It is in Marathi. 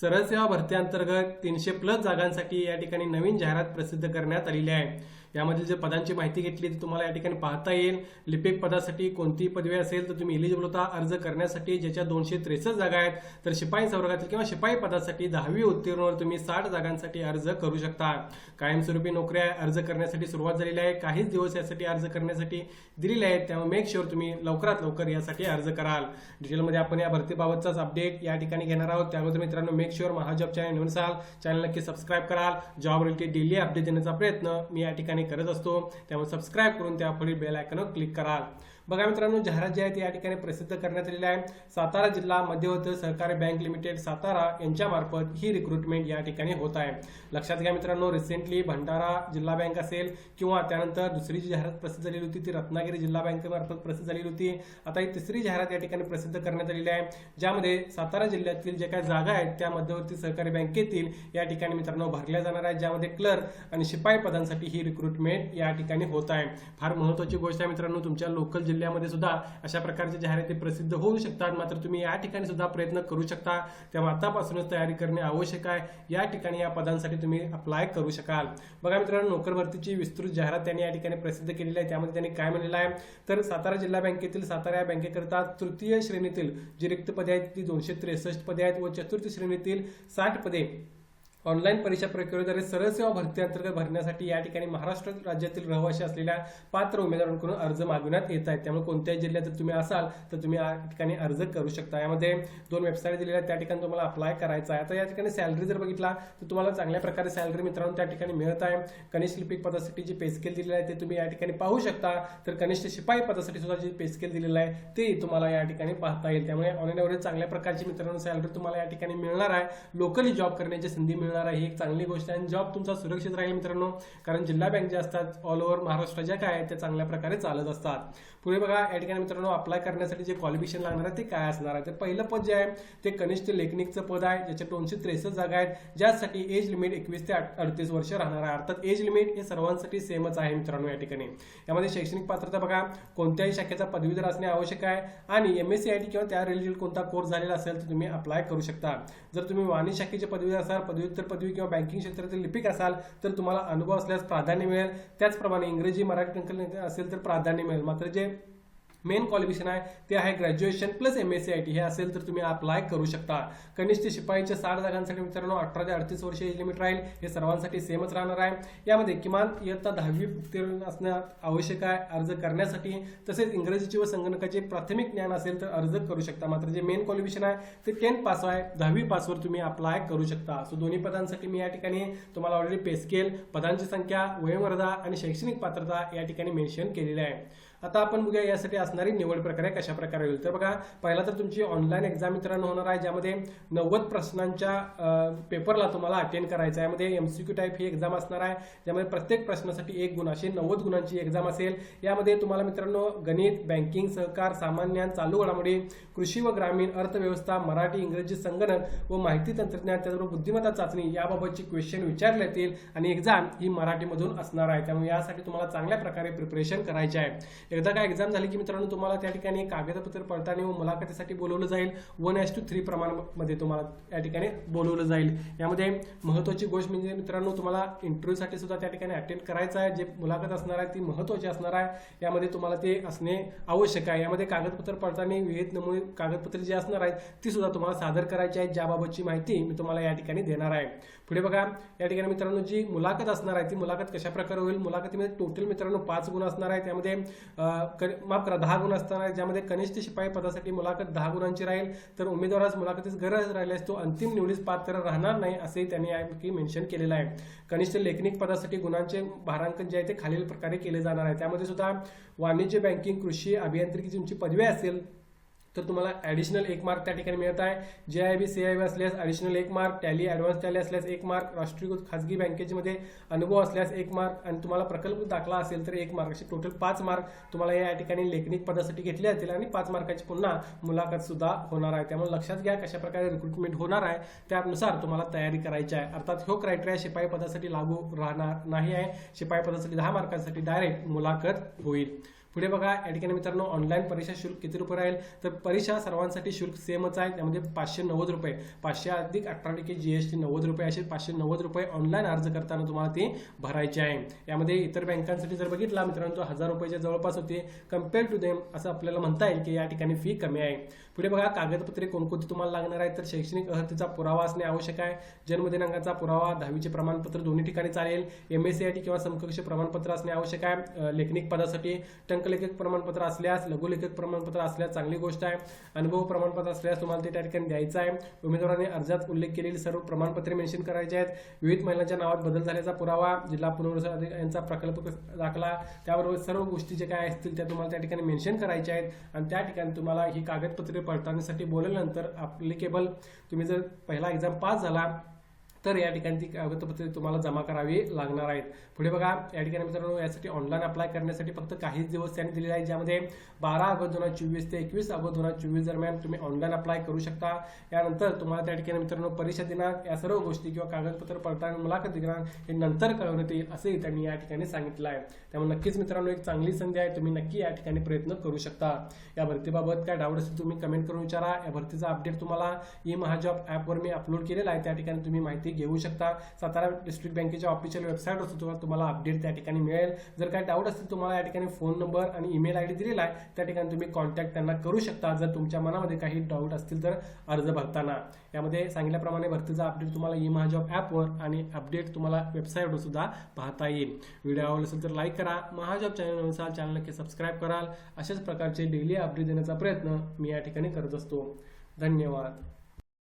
सरळ सेवा भरती तीनशे प्लस जागांसाठी या ठिकाणी नवीन जाहिरात प्रसिद्ध करण्यात आलेली आहे. यामधील जे पदांची माहिती घेतली ती तुम्हाला या ठिकाणी पाहता येईल. लिपिक पदासाठी कोणती पदवी असेल तर तुम्ही इलिजिबल होता. अर्ज करण्यासाठी ज्याच्या दोनशे त्रेसष्ट जागा आहेत तर शिपाई संवर्गातील किंवा शिपाई पदासाठी दहावी उत्तीर्णवर तुम्ही साठ जागांसाठी अर्ज करू शकता. कायमस्वरूपी नोकऱ्या अर्ज करण्यासाठी सुरुवात झालेली आहे. काहीच दिवस यासाठी अर्ज करण्यासाठी दिलेले आहेत. त्यामुळे मेक शुअर तुम्ही लवकरात लवकर यासाठी अर्ज कराल. डिटेलमध्ये आपण या भरतीबाबतचाच अपडेट या ठिकाणी घेणार आहोत. त्याबद्दल मित्रांनो मेक शुअर महाजॉब चॅनल नवीन असाल चॅनल नक्की सबस्क्राईब कराल. जॉब रिलेटेड डेली अपडेट देण्याचा प्रयत्न मी या ठिकाणी करत असतो. त्यामुळे सबस्क्राईब करून त्या पुढील बेल आयकॉनवर क्लिक कराल. बघा मित्रांनो जाहिरात जी आहे ती या ठिकाणी प्रसिद्ध करण्यात आलेली आहे. सातारा जिल्हा मध्यवर्ती सहकारी बँक लिमिटेड सातारा यांच्या मार्फत ही रिक्रुटमेंट या ठिकाणी होत आहे. लक्षात घ्या मित्रांनो रिसेंटली भंडारा जिल्हा बँक असेल किंवा त्यानंतर दुसरी जी जाहिरात प्रसिद्ध झालेली होती ती रत्नागिरी जिल्हा बँकेमार्फत प्रसिद्ध झालेली होती. आता ही तिसरी जाहिरात या ठिकाणी प्रसिद्ध करण्यात आलेली आहे. ज्यामध्ये सातारा जिल्ह्यातील ज्या काही जागा आहेत त्या मध्यवर्ती सहकारी बँकेतील या ठिकाणी मित्रांनो भरल्या जाणार आहेत. ज्यामध्ये क्लर्क आणि शिपाई पदांसाठी ही रिक्रुटमेंट या ठिकाणी होत आहे. फार महत्वाची गोष्ट आहे मित्रांनो तुमच्या लोकल जिल्ह्यामध्ये सुद्धा अशा प्रकारच्या जाहिराती प्रसिद्ध होऊ शकतात. मात्र तुम्ही या ठिकाणी सुद्धा प्रयत्न करू शकता. तेव्हा आतापासूनच तयारी करणे आवश्यक आहे. या ठिकाणी या पदांसाठी तुम्ही अप्लाय करू शकाल. बघा मित्रांनो नोकर भरतीची विस्तृत जाहिरात त्यांनी या ठिकाणी प्रसिद्ध केलेली आहे. त्यामध्ये त्यांनी काय म्हणलेलं आहे? तर सातारा जिल्हा बँकेतील सातारा या बँकेकरिता तृतीय श्रेणीतील जी रिक्त पदे आहेत ती दोनशे त्रेसष्ट पदे आहेत व चतुर्थ श्रेणीतील साठ पदे ऑनलाईन परीक्षा प्रक्रियेद्वारे सरळ सेवा भरती अंतर्गत भरण्यासाठी या ठिकाणी महाराष्ट्र राज्यातील रहिवासी असलेल्या पात्र उमेदवारांकडून अर्ज मागवण्यात येत आहेत. त्यामुळे कोणत्याही जिल्ह्यात जर तुम्ही असाल तर तुम्ही या ठिकाणी अर्ज करू शकता. यामध्ये दोन वेबसाईट दिलेल्या आहेत. त्या ठिकाणी तुम्हाला अप्लाय करायचा आहे. आता या ठिकाणी सॅलरी जर बघितला तर तुम्हाला चांगल्या प्रकारे सॅलरी मित्रांनो त्या ठिकाणी मिळत आहे. कनिष्ठ लिपिक पदासाठी जे पेस्केल दिलेलं आहे ते तुम्ही या ठिकाणी पाहू शकता. तर कनिष्ठ शिपाई पदासाठी सुद्धा जे पेस्केल दिलेलं आहे ते तुम्हाला या ठिकाणी पाहता येईल. त्यामुळे ऑनलाईन एवढे चांगल्या प्रकारची मित्रांनो सॅलरी तुम्हाला या ठिकाणी मिळणार आहे. लोकली जॉब करण्याची संधी मिळणार आहे ही एक चांगली गोष्ट आहे. आणि जॉब तुमचा सुरक्षित राहील मित्रांनो. कारण जिल्हा बँक जे असतात ऑल ओव्हर महाराष्ट्र ज्या काय आहेत त्या चांगल्या प्रकारे चालत असतात. पुढे बघा या ठिकाणी मित्रांनो अप्लाय करण्यासाठी जे क्वालिफिकेशन लागणार आहे ते काय असणार आहे? तर पहिलं पद जे आहे ते कनिष्ठ लेखनिकचं पद आहे ज्याच्या दोनशे त्रेसष्ट जागा आहेत. ज्यासाठी एज लिमिट एकवीस ते अडतीस वर्ष राहणार आहे. अर्थात एज लिमिट हे सर्वांसाठी सेमच आहे मित्रांनो या ठिकाणी. यामध्ये शैक्षणिक पात्रता बघा. कोणत्याही शाखेचा पदवीधर असणे आवश्यक आहे. आणि M S C I T किंवा त्या रिलेटेड कोणता कोर्स झालेला असेल तर तुम्ही अप्लाय करू शकता. जर तुम्ही वाणी शाखेचे पदवीधर असाल पदव्युत्तर पदवी किंवा बँकिंग क्षेत्रातील लिपिक असाल तर तुम्हाला अनुभव असल्यास प्राधान्य मिळेल. त्याचप्रमाणे इंग्रजी मराठी टंकन असेल तर प्राधान्य मिळेल. मात्र जे मेन क्वालिफिकेशन आहे ते आहे graduation plus M S C I T हे असेल तर तुम्ही अप्लाय करू शकता. कनिष्ठ शिपाईच्या साठ जागांसाठी मित्रांनो अठरा ते अडतीस वर्ष एज लिमिट राहील. हे सर्वांसाठी सेमच राहणार आहे. यामध्ये किमान इयत्ता दहावी उत्तीर्ण असणं आवश्यक आहे अर्ज करण्यासाठी. तसेच इंग्रजीचे व संगणकाचे प्राथमिक ज्ञान असेल तर अर्ज करू शकता. मात्र जे मेन क्वालिफिकेशन आहे ते टेन्थ पास आहे. दहावी पासवर तुम्ही अप्लाय करू शकता. सो दोन्ही पदांसाठी मी या ठिकाणी तुम्हाला ऑलरेडी पे स्केल पदांची संख्या वयोमर्यादा आणि शैक्षणिक पात्रता या ठिकाणी मेन्शन केलेली आहे. आता आपण बघूया यासाठी असणारी निवड प्रक्रिया कशा प्रकारे होईल. तर बघा पहिला तर तुमची ऑनलाईन एक्झाम मित्रांनो होणार आहे ज्यामध्ये नव्वद प्रश्नांच्या पेपरला तुम्हाला अटेंड करायचं आहे. यामध्ये एमसीक्यू टाईप ही एक्झाम असणार आहे ज्यामध्ये प्रत्येक प्रश्नासाठी एक गुण अशी नव्वद गुणांची एक्झाम असेल. यामध्ये तुम्हाला मित्रांनो गणित बँकिंग सहकार सामान्य चालू घडामोडी कृषी व ग्रामीण अर्थव्यवस्था मराठी इंग्रजी संगणक व माहिती तंत्रज्ञान त्याचबरोबर बुद्धिमत्ता चाचणी याबाबतची क्वेश्चन विचारले येतील आणि एक्झाम ही मराठीमधून असणार आहे. त्यामुळे यासाठी तुम्हाला चांगल्या प्रकारे प्रिपरेशन करायचे आहे. एकदा का एक्झाम झाली की मित्रांनो तुम्हाला त्या ठिकाणी कागदपत्र पडताळणी व मुलाखतीसाठी बोलवलं जाईल. वन एस टू थ्री प्रमाणामध्ये तुम्हाला या ठिकाणी बोलवलं जाईल. यामध्ये महत्वाची गोष्ट म्हणजे मित्रांनो तुम्हाला इंटरव्ह्यूसाठी सुद्धा त्या ठिकाणी अटेंड करायचं आहे. जे मुलाखत असणार आहे ती महत्वाची असणार आहे. यामध्ये तुम्हाला ते असणे आवश्यक आहे. यामध्ये कागदपत्र पडताळणी विविध नमुने कागदपत्रे जी असणार आहेत ती सुद्धा तुम्हाला सादर करायची आहेत ज्याबाबतची माहिती मी तुम्हाला या ठिकाणी देणार आहे. पुढे बघा या ठिकाणी मित्रांनो जी मुलाखत असणार आहे ती मुलाखत कशा प्रकारे होईल? मुलाखतीमध्ये टोटल मित्रांनो पाच गुण असणार आहे त्यामध्ये माफ करा दहा गुण असणार ज्यामध्ये कनिष्ठ शिपाई पदासाठी मुलाखत दहा गुणांची राहील तर उमेदवारास मुलाखतीस गरज राहिल्यास तो अंतिम निवडीस पात्र राहणार नाही असंही त्यांनी यापैकी मेन्शन केलेलं आहे. कनिष्ठ लेखनिक पदासाठी गुणांचे भारांकन जे आहे ते खालील प्रकारे केले जाणार आहे. त्यामध्ये सुद्धा वाणिज्य बँकिंग कृषी अभियांत्रिकी तुमची पदवी असेल तर तुम्हाला ॲडिशनल एक मार्क त्या ठिकाणी मिळत आहे. जे I B C I B असल्यास ॲडिशनल एक मार्क टॅली ॲडव्हान्स टॅली असल्यास एक मार्क राष्ट्रीयकृत खाजगी बँकेमध्ये अनुभव असल्यास एक मार्क आणि तुम्हाला प्रकल्प दाखला असेल तर एक मार्क असे टोटल पाच मार्क तुम्हाला या ठिकाणी लेखनिक पदासाठी घेतले जातील आणि पाच मार्काची पुन्हा मुलाखत सुद्धा होणार आहे. त्यामुळे लक्षात घ्या कशा प्रकारे रिक्रुटमेंट होणार आहे. त्यानुसार तुम्हाला तयारी करायची आहे. अर्थात हो क्रायटेरिया शिपाई पदासाठी लागू राहणार नाही आहे. शिपाई पदासाठी दहा मार्कांसाठी डायरेक्ट मुलाखत होईल. पुढे बघा या ठिकाणी मित्रांनो ऑनलाईन परीक्षा शुल्क किती रुपये राहील? तर परीक्षा सर्वांसाठी शुल्क सेमच आहे. त्यामध्ये पाचशे नव्वद रुपये पाचशे अधिक अठरा टक्के जीएसटी नव्वद रुपये असे पाचशे नव्वद रुपये ऑनलाईन अर्ज करताना तुम्हाला ते भरायचे आहे. यामध्ये इतर बँकांसाठी जर बघितला मित्रांनो तो हजार रुपयाच्या जवळपास होते. कंपेअर टू देम असं आपल्याला म्हणता येईल की या ठिकाणी फी कमी आहे. पुढे बघा कागदपत्रे कोणकोणती तुम्हाला लागणार आहेत? तर शैक्षणिक अर्हतेचा पुरावा असणे आवश्यक आहे. जन्मदिनांकाचा पुरावा दहावीचे प्रमाणपत्र दोन्ही ठिकाणी चालेल. M S C I T किंवा समकक्ष प्रमाणपत्र असणे आवश्यक आहे. लेखनिक पदासाठी टंकलेखक प्रमाणपत्र असल्यास लघुलेखक प्रमाणपत्र असल्यास चांगली गोष्ट आहे. अनुभव प्रमाणपत्र असल्यास तुम्हाला ते त्या ठिकाणी द्यायचं आहे. उमेदवारांनी अर्जात उल्लेख केलेली सर्व प्रमाणपत्रे मेन्शन करायचे आहेत. विविध महिलांच्या नावात बदल झाल्याचा पुरावा जिल्हा पुनर्वसन यांचा प्रकल्प दाखला त्याबरोबर सर्व गोष्टी जे काय असतील त्या तुम्हाला त्या ठिकाणी मेन्शन करायच्या आहेत. आणि त्या ठिकाणी तुम्हाला ही कागदपत्रे पडताळणीसाठी बोलवल्यानंतर अप्लिकेबल तुम्ही जर पहिला एक्झाम पास झाला तर या ठिकाणी ती कागदपत्रे तुम्हाला जमा करावी लागणार आहेत. पुढे बघा या ठिकाणी मित्रांनो यासाठी ऑनलाईन अप्लाय करण्यासाठी फक्त काहीच दिवस त्यांनी दिलेले आहेत ज्यामध्ये बारा ऑगस्ट दोन हजार चोवीस ते एकवीस ऑगस्ट दोन हजार चोवीस दरम्यान तुम्ही ऑनलाईन अप्लाय करू शकता. यानंतर तुम्हाला त्या ठिकाणी मित्रांनो परीक्षा दिनांक या सर्व गोष्टी किंवा कागदपत्र पडताळणी मुलाखत दिनांक हे नंतर कळवण्यात येईल असंही त्यांनी या ठिकाणी सांगितलं आहे. त्यामुळे नक्कीच मित्रांनो एक चांगली संधी आहे. तुम्ही नक्की या ठिकाणी प्रयत्न करू शकता. या भरतीबाबत काय डाऊट असेल तुम्ही कमेंट करून विचारा. या भरतीचा अपडेट तुम्हाला ई महाजॉब ॲपवर मी अपलोड केलेला आहे. त्या ठिकाणी तुम्ही माहिती घेऊ शकता. सातारा डिस्ट्रिक्ट बँकेच्या ऑफिशियल वेबसाईट असतो तुम्हाला अपडेट त्या ठिकाणी मिळेल. जर काही डाऊट असतील तुम्हाला या ठिकाणी फोन नंबर आणि ईमेल आय डी दिलेला आहे त्या ठिकाणी तुम्ही कॉन्टॅक्ट त्यांना करू शकता. जर तुमच्या मनामध्ये काही डाऊट असतील तर अर्ज भरताना. यामध्ये सांगितल्याप्रमाणे भरतीचा अपडेट तुम्हाला ई महाजॉब ॲपवर आणि अपडेट तुम्हाला वेबसाईटवर सुद्धा पाहता येईल. व्हिडिओ आवडला असेल तर लाईक करा. महाजॉब चॅनलनुसार चॅनल नक्की सबस्क्राईब कराल. अशाच प्रकारचे डेली अपडेट देण्याचा प्रयत्न मी या ठिकाणी करत असतो. धन्यवाद.